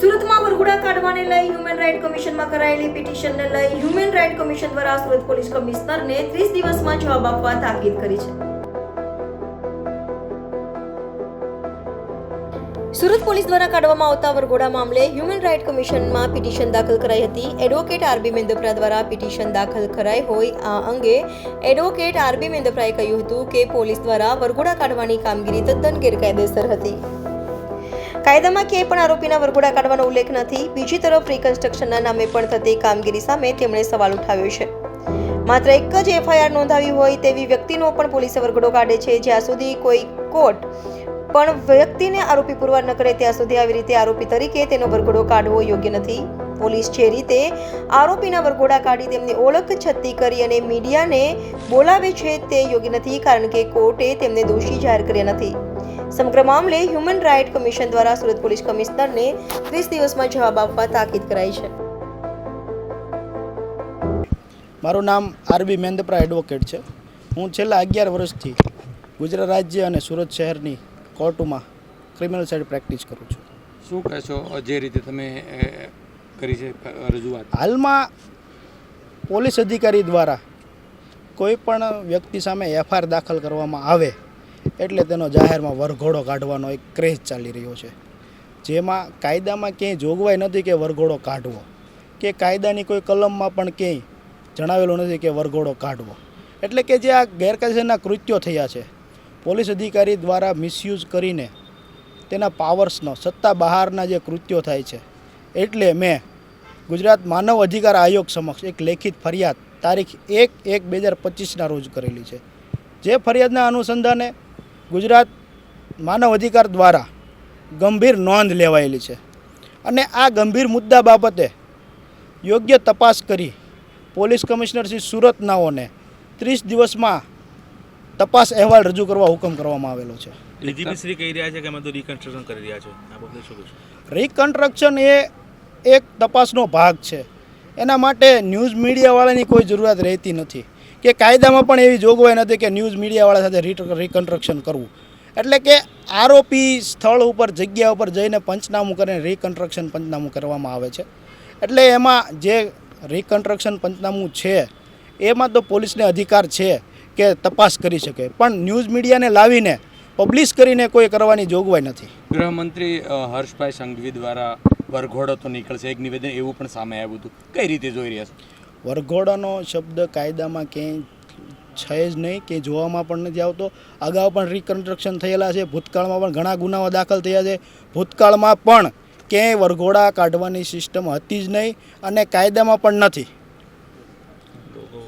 સુરતમાં વરઘોડા કાઢવાને લઈ human right કમિશનમાં કરાયેલી પિટિશનને લઈ હ્યુમન રાઇટ કમિશન દ્વારા સુરત પોલીસ કમિશનરને ત્રીસ દિવસમાં જવાબ આપવા તાકીદ કરી છે. સુરત પોલીસ દ્વારા કાઢવામાં આવતા વરઘોડા મામલે હ્યુમન રાઇટ કમિશનમાં પિટિશન દાખલ કરાઈ હતી. એડવોકેટ આરબી મેંદપરા દ્વારા પિટિશન દાખલ કરાઈ હોય આ અંગે એડવોકેટ આરબી મેંદપરાએ કહ્યું હતું કે પોલીસ દ્વારા વરઘોડા કાઢવાની કામગીરી તદ્દન ગેરકાયદેસર હતી. કાયદામાં ક્યાંય પણ આરોપીના વરઘોડા કાઢવાનો ઉલ્લેખ નથી. બીજી તરફ રિકન્સ્ટ્રક્શનના નામે પણ થતી કામગીરી સામે તેમણે સવાલ ઉઠાવ્યો છે. માત્ર એક જ એફઆઈઆર નોંધાવી હોય તેવી વ્યક્તિનો પણ પોલીસે વરઘોડો કાઢે છે. જ્યાં સુધી કોઈ કોર્ટ પણ વ્યક્તિને આરોપી પુરવાર ન કરે, ત્યાં સુધી આવી રીતે આરોપી તરીકે તેનો વરઘોડો કાઢવો યોગ્ય નથી. પોલીસ જે રીતે આરોપીના વરઘોડા કાઢી તેમની ઓળખ છતી કરી અને મીડિયાને બોલાવે છે તે યોગ્ય નથી, કારણ કે કોર્ટે તેમને દોષી જાહેર કર્યા નથી. સમગ્ર મામલે હ્યુમન રાઇટ કમિશન દ્વારા સુરત પોલીસ કમિશનરને ત્રીસ દિવસમાં જવાબ આપવા તાકીદ કરાઈ છે. મારું નામ આરબી મેંદપરા એડવોકેટ છે. હું છેલ્લા અગિયાર વર્ષથી ગુજરાત રાજ્ય અને સુરત શહેરની કોર્ટમાં ક્રિમિનલ સાઇડ પ્રેક્ટિસ કરું છું. શું કહેશો જે રીતે તમે કરી છે રજૂઆત? હાલમાં પોલીસ અધિકારી દ્વારા કોઈ પણ વ્યક્તિ સામે એફઆઈઆર દાખલ કરવામાં આવે એટલે તેનો જાહેરમાં વરઘોડો કાઢવાનો એક ક્રેઝ ચાલી રહ્યો છે. જેમાં કાયદામાં ક્યાંય જોગવાઈ નથી કે વરઘોડો કાઢવો. કે કાયદાની કોઈ કલમમાં પણ ક્યાંય જણાવેલું નથી કે વરઘોડો કાઢવો. એટલે કે જે આ ગેરકાયદેસરના કૃત્યો થયા છે, પોલીસ અધિકારી દ્વારા મિસયુઝ કરીને તેના પાવર્સનો, સત્તા બહારના જે કૃત્યો થાય છે, એટલે મેં ગુજરાત માનવ અધિકાર આયોગ સમક્ષ એક લેખિત ફરિયાદ તારીખ એક એક બે હજાર પચીસના રોજ કરેલી છે. જે ફરિયાદના અનુસંધાને ગુજરાત માનવ અધિકાર દ્વારા ગંભીર નોંધ લેવાયેલી છે. અને આ ગંભીર મુદ્દા બાબતે યોગ્ય તપાસ કરી પોલીસ કમિશનર શ્રી સુરતનાઓને ત્રીસ દિવસમાં તપાસ અહેવાલ રજૂ કરવા હુકમ કરવામાં આવેલો છે. ડીજીપી કહી રહ્યા છે કે અમે તો રિકન્સ્ટ્રક્શન કરી રહ્યા છો. આ બાબતે શું રિકન્સ્ટ્રક્શન એ એક તપાસનો ભાગ છે. એના માટે ન્યૂઝ મીડિયાવાળાની કોઈ જરૂરિયાત રહેતી નથી. કે કાયદામાં પણ એવી જોગવાઈ નથી કે ન્યૂઝ મીડિયાવાળા સાથે રિકન્સ્ટ્રક્શન કરવું. એટલે કે આરોપી સ્થળ ઉપર, જગ્યા ઉપર જઈને પંચનામું કરીને રિકન્સ્ટ્રક્શન પંચનામું કરવામાં આવે છે. એટલે એમાં જે રિકન્સ્ટ્રક્શન પંચનામું છે, એમાં તો પોલીસને અધિકાર છે કે તપાસ કરી શકે. પણ ન્યૂઝ મીડિયાને લાવીને પબ્લિશ કરીને કોઈ કરવાની જોગવાઈ નથી. ગૃહમંત્રી હર્ષભાઈ સંઘવી દ્વારા વરઘોડો તો નીકળશે. એક નિવેદન એવું પણ સામે આવ્યું હતું. કઈ રીતે જોઈ રહ્યા છો? વરઘોડાનો શબ્દ કાયદામાં ક્યાંય છે જ નહીં કે જોવામાં પણ નથી આવતો. અગાઉ પણ રિકન્સ્ટ્રક્શન થયેલા છે, ભૂતકાળમાં પણ ઘણા ગુનાઓ દાખલ થયા છે. ભૂતકાળમાં પણ ક્યાંય વરઘોડા કાઢવાની સિસ્ટમ હતી જ નહીં અને કાયદામાં પણ નથી.